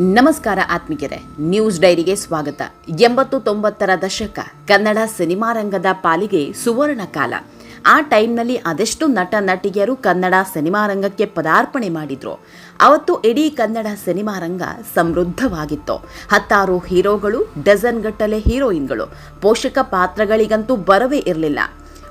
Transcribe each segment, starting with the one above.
ನಮಸ್ಕಾರ ಆತ್ಮೀಯರೆ, ನ್ಯೂಸ್ ಡೈರಿಗೆ ಸ್ವಾಗತ. ಎಂಬತ್ತು ತೊಂಬತ್ತರ ದಶಕ, ಕನ್ನಡ ಸಿನಿಮಾ ರಂಗದ ಪಾಲಿಗೆ ಸುವರ್ಣ ಕಾಲ. ಆ ಟೈಮ್ನಲ್ಲಿ ಅದೆಷ್ಟು ನಟ, ನಟಿಯರು ಕನ್ನಡ ಸಿನಿಮಾ ರಂಗಕ್ಕೆ ಪದಾರ್ಪಣೆ ಮಾಡಿದ್ರು. ಅವತ್ತು ಇಡೀ ಕನ್ನಡ ಸಿನಿಮಾ ರಂಗ ಸಮೃದ್ಧವಾಗಿತ್ತು. ಹತ್ತಾರು ಹೀರೋಗಳು ಡಜನ್ ಗಟ್ಟಲೆ ಹೀರೋಯಿನ್ಗಳು. ಪೋಷಕ ಪಾತ್ರಗಳಿಗಂತೂ ಬರವೇ ಇರಲಿಲ್ಲ.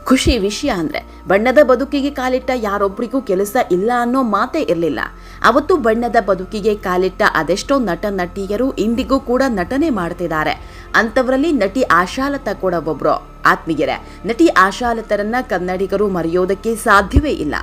ಖುಷಿ ವಿಷಯ ಅಂದರೆ ಬಣ್ಣದ ಬದುಕಿಗೆ ಕಾಲಿಟ್ಟ ಯಾರೊಬ್ಬರಿಗೂ ಕೆಲಸ ಇಲ್ಲ ಅನ್ನೋ ಮಾತೇ ಇರಲಿಲ್ಲ. ಅವತ್ತು ಬಣ್ಣದ ಬದುಕಿಗೆ ಕಾಲಿಟ್ಟ ಅದೆಷ್ಟೋ ನಟ ನಟಿಯರು ಇಂದಿಗೂ ಕೂಡ ನಟನೆ ಮಾಡ್ತಿದ್ದಾರೆ. ಅಂಥವರಲ್ಲಿ ನಟಿ ಆಶಾಲತಾ ಕೂಡ ಒಬ್ಬರು ಆತ್ಮೀಯರೇ, ನಟಿ ಆಶಾಲತರನ್ನ ಕನ್ನಡಿಗರು ಮರೆಯೋದಕ್ಕೆ ಸಾಧ್ಯವೇ ಇಲ್ಲ.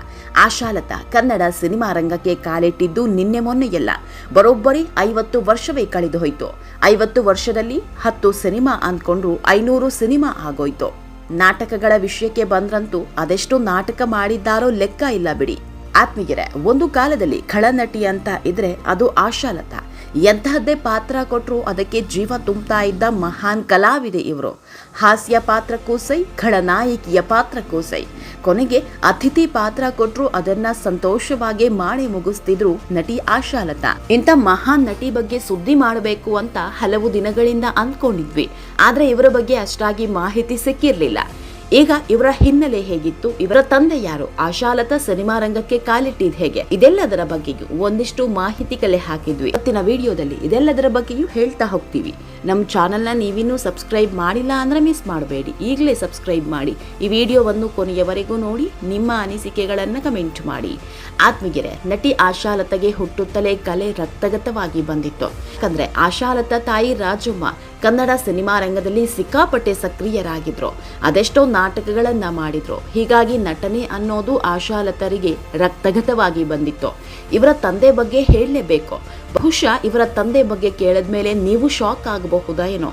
ಆಶಾಲತಾ ಕನ್ನಡ ಸಿನಿಮಾ ರಂಗಕ್ಕೆ ಕಾಲಿಟ್ಟಿದ್ದು ನಿನ್ನೆ ಮೊನ್ನೆಯಲ್ಲ ಬರೋಬ್ಬರಿ ಐವತ್ತು ವರ್ಷವೇ ಕಳೆದು ಹೋಯ್ತು ಐವತ್ತು ವರ್ಷದಲ್ಲಿ ಹತ್ತು ಸಿನಿಮಾ ಅಂದ್ಕೊಂಡ್ರು ಐನೂರು ಸಿನಿಮಾ ಆಗೋಯ್ತು. ನಾಟಕಗಳ ವಿಷಯಕ್ಕೆ ಬಂದ್ರಂತೂ ಅದೆಷ್ಟು ನಾಟಕ ಮಾಡಿದ್ದಾರೋ ಲೆಕ್ಕ ಇಲ್ಲ ಬಿಡಿ. ಆತ್ಮೀಯರೇ, ಒಂದು ಕಾಲದಲ್ಲಿ ಖಳನಟಿ ಅಂತ ಇದ್ರೆ ಅದು ಆಶಾಲತಾ. ಎಂತಹದ್ದೇ ಪಾತ್ರ ಕೊಟ್ಟರು ಅದಕ್ಕೆ ಜೀವ ತುಂಬ್ತಾ ಇದ್ದ ಮಹಾನ್ ಕಲಾವಿದೆ ಇವರು. ಹಾಸ್ಯ ಪಾತ್ರಕ್ಕೂ ಸೈ, ಖಳನಾಯಕಿಯ ಪಾತ್ರಕ್ಕೂ ಸೈ. ಕೊನೆಗೆ ಅತಿಥಿ ಪಾತ್ರ ಕೊಟ್ಟರು ಅದನ್ನ ಸಂತೋಷವಾಗಿ ಮಾಡಿ ಮುಗಿಸ್ತಿದ್ರು ನಟಿ ಆಶಾಲತಾ. ಇಂಥ ಮಹಾನ್ ನಟಿ ಬಗ್ಗೆ ಸುದ್ದಿ ಮಾಡಬೇಕು ಅಂತ ಹಲವು ದಿನಗಳಿಂದ ಅಂದ್ಕೊಂಡಿದ್ವಿ. ಆದ್ರೆ ಇವರ ಬಗ್ಗೆ ಅಷ್ಟಾಗಿ ಮಾಹಿತಿ ಸಿಕ್ಕಿರ್ಲಿಲ್ಲ. ಈಗ ಇವರ ಹಿನ್ನೆಲೆ ಹೇಗಿತ್ತು? ಇವರ ತಂದೆ ಯಾರು? ಆಶಾಲತಾ ಸಿನಿಮಾ ರಂಗಕ್ಕೆ ಕಾಲಿಟ್ಟಿದ್ ಹೇಗೆ? ಇದೆಲ್ಲದರ ಬಗ್ಗೆಯೂ ಒಂದಿಷ್ಟು ಮಾಹಿತಿ ಕಲೆ ಹಾಕಿದ್ವಿ. ಇವತ್ತಿನ ವಿಡಿಯೋದಲ್ಲಿ ಇದೆಲ್ಲದರ ಬಗ್ಗೆಯೂ ಹೇಳ್ತಾ ಹೋಗ್ತೀವಿ. ನಮ್ಮ ಚಾನೆಲ್ನ ನೀವಿನ್ನೂ ಸಬ್ಸ್ಕ್ರೈಬ್ ಮಾಡಿಲ್ಲ ಅಂದ್ರೆ ಮಿಸ್ ಮಾಡಬೇಡಿ. ಈಗಲೇ ಸಬ್ಸ್ಕ್ರೈಬ್ ಮಾಡಿ. ಈ ವಿಡಿಯೋವನ್ನು ಕೊನೆಯವರೆಗೂ ನೋಡಿ, ನಿಮ್ಮ ಅನಿಸಿಕೆಗಳನ್ನು ಕಮೆಂಟ್ ಮಾಡಿ. ಆತ್ಮಗೆರೆ ನಟಿ ಆಶಾಲತಗೆ ಹುಟ್ಟುತ್ತಲೇ ಕಲೆ ರಕ್ತಗತವಾಗಿ ಬಂದಿತ್ತು. ಯಾಕಂದ್ರೆ ಆಶಾಲತಾ ತಾಯಿ ರಾಜಮ್ಮ ಕನ್ನಡ ಸಿನಿಮಾ ರಂಗದಲ್ಲಿ ಸಿಕ್ಕಾಪಟ್ಟೆ ಸಕ್ರಿಯರಾಗಿದ್ರು. ಅದೆಷ್ಟೋ ನಾಟಕಗಳನ್ನ ಮಾಡಿದ್ರು. ಹೀಗಾಗಿ ನಟನೆ ಅನ್ನೋದು ಆಶಾಲತರಿಗೆ ರಕ್ತಗತವಾಗಿ ಬಂದಿತ್ತು. ಇವರ ತಂದೆ ಬಗ್ಗೆ ಹೇಳಲೇಬೇಕು. ಬಹುಶಃ ಇವರ ತಂದೆ ಬಗ್ಗೆ ಕೇಳಿದ್ಮೇಲೆ ನೀವು ಶಾಕ್ ಆಗಬಹುದಾ ಏನೋ.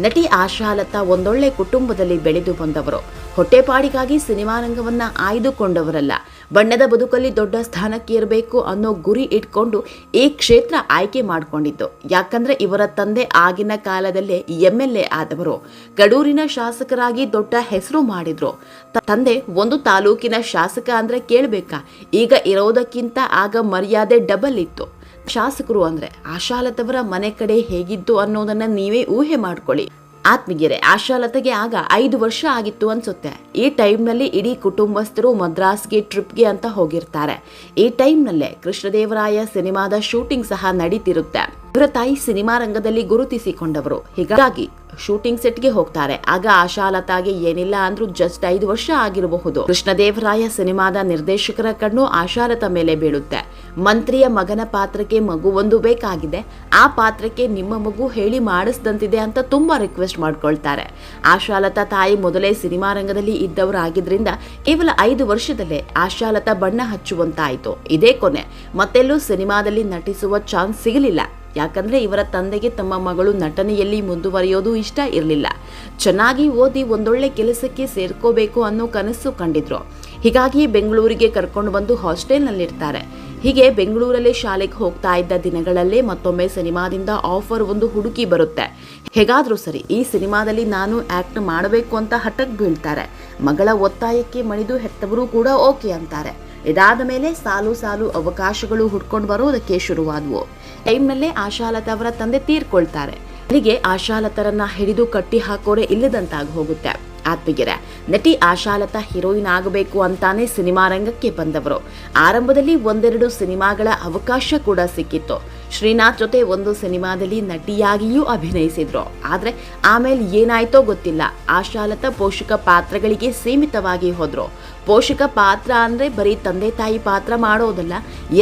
ನಟಿ ಆಶಾಲತಾ ಒಂದೊಳ್ಳೆ ಕುಟುಂಬದಲ್ಲಿ ಬೆಳೆದು ಬಂದವರು. ಹೊಟ್ಟೆಪಾಡಿಗಾಗಿ ಸಿನಿಮಾ ರಂಗವನ್ನ ಆಯ್ದುಕೊಂಡವರಲ್ಲ. ಬಣ್ಣದ ಬದುಕಲ್ಲಿ ದೊಡ್ಡ ಸ್ಥಾನಕ್ಕೆ ಇರಬೇಕು ಅನ್ನೋ ಗುರಿ ಇಟ್ಕೊಂಡು ಈ ಕ್ಷೇತ್ರ ಆಯ್ಕೆ ಮಾಡಿಕೊಂಡಿದ್ದು. ಯಾಕಂದ್ರೆ ಇವರ ತಂದೆ ಆಗಿನ ಕಾಲದಲ್ಲೇ ಎಂ ಎಲ್ ಎ ಆದವರು. ಕಡೂರಿನ ಶಾಸಕರಾಗಿ ದೊಡ್ಡ ಹೆಸರು ಮಾಡಿದ್ರು. ತಂದೆ ಒಂದು ತಾಲೂಕಿನ ಶಾಸಕ ಅಂದ್ರೆ ಕೇಳಬೇಕಾ? ಈಗ ಇರೋದಕ್ಕಿಂತ ಆಗ ಮರ್ಯಾದೆ ಡಬಲ್ ಇತ್ತು. ಶಾಸಕರು ಅಂದ್ರೆ ಆಶಾಲತವರ ಮನೆ ಕಡೆ ಹೇಗಿತ್ತು ಅನ್ನೋದನ್ನ ನೀವೇ ಊಹೆ ಮಾಡ್ಕೊಳ್ಳಿ. ಆತ್ಮೀಯರೇ, ಆಶಾಲತೆಗೆ ಆಗ ಐದು ವರ್ಷ ಆಗಿತ್ತು ಅನ್ಸುತ್ತೆ. ಈ ಟೈಮ್ನಲ್ಲಿ ಇಡೀ ಕುಟುಂಬಸ್ಥರು ಮದ್ರಾಸ್ಗೆ, ಟ್ರಿಪ್ಗೆ ಅಂತ ಹೋಗಿರ್ತಾರೆ. ಈ ಟೈಮ್ನಲ್ಲೇ ಕೃಷ್ಣದೇವರಾಯ ಸಿನಿಮಾದ ಶೂಟಿಂಗ್ ಸಹ ನಡೀತಿರುತ್ತೆ. ಇವರ ತಾಯಿ ಸಿನಿಮಾ ರಂಗದಲ್ಲಿ ಗುರುತಿಸಿಕೊಂಡವರು. ಹೀಗಾಗಿ ಶೂಟಿಂಗ್ ಸೆಟ್ಗೆ ಹೋಗ್ತಾರೆ. ಆಗ ಆಶಾಲತಾಗೆ ಏನಿಲ್ಲ ಅಂದ್ರೂ ಜಸ್ಟ್ ಐದು ವರ್ಷ ಆಗಿರಬಹುದು. ಕೃಷ್ಣದೇವರಾಯ ಸಿನಿಮಾದ ನಿರ್ದೇಶಕರ ಕಣ್ಣು ಆಶಾಲತ ಮೇಲೆ ಬೀಳುತ್ತೆ. ಮಂತ್ರಿಯ ಮಗನ ಪಾತ್ರಕ್ಕೆ ಮಗು ಒಂದು ಬೇಕಾಗಿದೆ. ಆ ಪಾತ್ರಕ್ಕೆ ನಿಮ್ಮ ಮಗು ಹೇಳಿ ಮಾಡಿಸ್ದಂತಿದೆ ಅಂತ ತುಂಬ ರಿಕ್ವೆಸ್ಟ್ ಮಾಡ್ಕೊಳ್ತಾರೆ. ಆಶಾಲತಾ ತಾಯಿ ಮೊದಲೇ ಸಿನಿಮಾ ರಂಗದಲ್ಲಿ ಇದ್ದವರಾಗಿದ್ದರಿಂದ ಕೇವಲ ಐದು ವರ್ಷದಲ್ಲೇ ಆಶಾಲತಾ ಬಣ್ಣ ಹಚ್ಚುವಂತಾಯಿತು. ಇದೇ ಕೊನೆ. ಮತ್ತೆಲ್ಲೂ ಸಿನಿಮಾದಲ್ಲಿ ನಟಿಸುವ ಚಾನ್ಸ್ ಸಿಗಲಿಲ್ಲ. ಯಾಕಂದ್ರೆ ಇವರ ತಂದೆಗೆ ತಮ್ಮ ಮಗಳು ನಟನೆಯಲ್ಲಿ ಮುಂದುವರಿಯೋದು ಇಷ್ಟ ಇರಲಿಲ್ಲ. ಚೆನ್ನಾಗಿ ಓದಿ ಒಂದೊಳ್ಳೆ ಕೆಲಸಕ್ಕೆ ಸೇರ್ಕೋಬೇಕು ಅನ್ನೋ ಕನಸು ಕಂಡಿದ್ರು. ಹೀಗಾಗಿ ಬೆಂಗಳೂರಿಗೆ ಕರ್ಕೊಂಡು ಬಂದು ಹಾಸ್ಟೆಲ್ನಲ್ಲಿರ್ತಾರೆ. ಹೀಗೆ ಬೆಂಗಳೂರಲ್ಲೇ ಶಾಲೆಗೆ ಹೋಗ್ತಾ ಇದ್ದ ದಿನಗಳಲ್ಲೇ ಮತ್ತೊಮ್ಮೆ ಸಿನಿಮಾದಿಂದ ಆಫರ್ ಒಂದು ಹುಡುಕಿ ಬರುತ್ತೆ. ಹೇಗಾದರೂ ಸರಿ, ಈ ಸಿನಿಮಾದಲ್ಲಿ ನಾನು ಆ್ಯಕ್ಟ್ ಮಾಡಬೇಕು ಅಂತ ಹಠಕ್ಕೆ ಬೀಳ್ತಾರೆ. ಮಗಳ ಒತ್ತಾಯಕ್ಕೆ ಮಣಿದು ಹೆತ್ತವರು ಕೂಡ ಓಕೆ ಅಂತಾರೆ. ಇದಾದ ಮೇಲೆ ಸಾಲು ಸಾಲು ಅವಕಾಶಗಳು ಹುಡ್ಕೊಂಡು ಬರೋದಕ್ಕೆ ಶುರುವಾದವು. ಟೈಮ್ನಲ್ಲೇ ಆಶಾಲತಾ ಅವರ ತಂದೆ ತೀರ್ಕೊಳ್ತಾರೆ. ಅಲ್ಲಿಗೆ ಆಶಾಲತರನ್ನ ಹಿಡಿದು ಕಟ್ಟಿ ಹಾಕೋರೆ ಇಲ್ಲದಂತಾಗಿ ಹೋಗುತ್ತೆ. ಆತ್ಮೀಯರೇ, ನಟಿ ಆಶಾಲತಾ ಹೀರೋಯಿನ್ ಆಗಬೇಕು ಅಂತಾನೆ ಸಿನಿಮಾ ರಂಗಕ್ಕೆ ಬಂದವರು. ಆರಂಭದಲ್ಲಿ ಒಂದೆರಡು ಸಿನಿಮಾಗಳ ಅವಕಾಶ ಕೂಡ ಸಿಕ್ಕಿತ್ತು. ಶ್ರೀನಾಥ್ ಜೊತೆ ಒಂದು ಸಿನಿಮಾದಲ್ಲಿ ನಟಿಯಾಗಿಯೂ ಅಭಿನಯಿಸಿದ್ರು. ಆದ್ರೆ ಆಮೇಲೆ ಏನಾಯ್ತೋ ಗೊತ್ತಿಲ್ಲ. ಆಶಾಲತಾ ಪೋಷಕ ಪಾತ್ರಗಳಿಗೆ ಸೀಮಿತವಾಗಿ ಹೋದ್ರು. ಪೋಷಕ ಪಾತ್ರ ಅಂದ್ರೆ ಬರೀ ತಂದೆ ತಾಯಿ ಪಾತ್ರ ಮಾಡೋದಲ್ಲ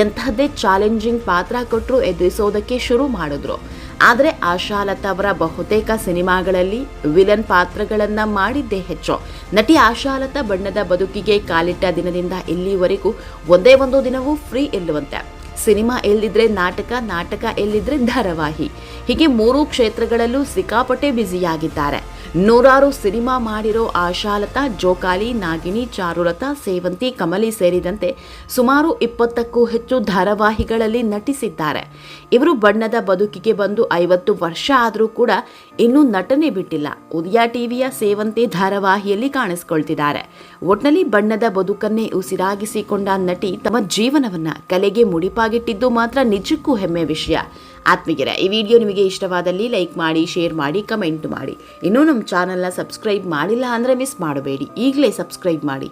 ಎಂತಹದ್ದೇ ಚಾಲೆಂಜಿಂಗ್ ಪಾತ್ರ ಕೊಟ್ಟರು ಎದುರಿಸೋದಕ್ಕೆ ಶುರು ಮಾಡಿದ್ರು. ಆದರೆ ಆಶಾಲತಾ ಅವರ ಬಹುತೇಕ ಸಿನಿಮಾಗಳಲ್ಲಿ ವಿಲನ್ ಪಾತ್ರಗಳನ್ನ ಮಾಡಿದ್ದೇ ಹೆಚ್ಚು. ನಟಿ ಆಶಾಲತಾ ಬಣ್ಣದ ಬದುಕಿಗೆ ಕಾಲಿಟ್ಟ ದಿನದಿಂದ ಇಲ್ಲಿವರೆಗೂ ಒಂದೇ ಒಂದು ದಿನವೂ ಫ್ರೀ ಇಲ್ಲವಂತೆ. ಸಿನಿಮಾ ಎಲ್ಲಿದ್ರೆ ನಾಟಕ ನಾಟಕ ಎಲ್ಲಿದ್ರೆ ಧಾರಾವಾಹಿ. ಹೀಗೆ ಮೂರು ಕ್ಷೇತ್ರಗಳಲ್ಲೂ ಸಿಕ್ಕಾಪಟ್ಟೆ ಬ್ಯುಸಿಯಾಗಿದ್ದಾರೆ. ನೂರಾರು ಸಿನಿಮಾ ಮಾಡಿರೋ ಆಶಾಲತಾ, ಜೋಕಾಲಿ ನಾಗಿನಿ ಚಾರುಲತಾ, ಸೇವಂತಿ, ಕಮಲಿ ಸೇರಿದಂತೆ ಸುಮಾರು ಇಪ್ಪತ್ತಕ್ಕೂ ಹೆಚ್ಚು ಧಾರಾವಾಹಿಗಳಲ್ಲಿ ನಟಿಸಿದ್ದಾರೆ. ಇವರು ಬಣ್ಣದ ಬದುಕಿಗೆ ಬಂದು ಐವತ್ತು ವರ್ಷ ಆದರೂ ಕೂಡ ಇನ್ನೂ ನಟನೆ ಬಿಟ್ಟಿಲ್ಲ. ಉದಯ ಟಿವಿಯ ಸೇವಂತೆ ಧಾರಾವಾಹಿಯಲ್ಲಿ ಕಾಣಿಸ್ಕೊಳ್ತಿದ್ದಾರೆ. ಒಟ್ನಲ್ಲಿ ಬಣ್ಣದ ಬದುಕನ್ನೇ ಉಸಿರಾಗಿಸಿಕೊಂಡ ನಟಿ ತಮ್ಮ ಜೀವನವನ್ನ ಕಲೆಗೆ ಮುಡಿಪಾಗಿಟ್ಟಿದ್ದು ಮಾತ್ರ ನಿಜಕ್ಕೂ ಹೆಮ್ಮೆ ವಿಷಯ. ಆತ್ಮೀಗೆರೆ ಈ ವಿಡಿಯೋ ನಿಮಗೆ ಇಷ್ಟವಾದಲ್ಲಿ ಲೈಕ್ ಮಾಡಿ, ಶೇರ್ ಮಾಡಿ, ಕಮೆಂಟ್ ಮಾಡಿ. ಇನ್ನೂ ನಮ್ಮ ಚಾನಲ್ನ ಸಬ್ಸ್ಕ್ರೈಬ್ ಮಾಡಿಲ್ಲ ಅಂದರೆ ಮಿಸ್ ಮಾಡಬೇಡಿ. ಈಗಲೇ ಸಬ್ಸ್ಕ್ರೈಬ್ ಮಾಡಿ.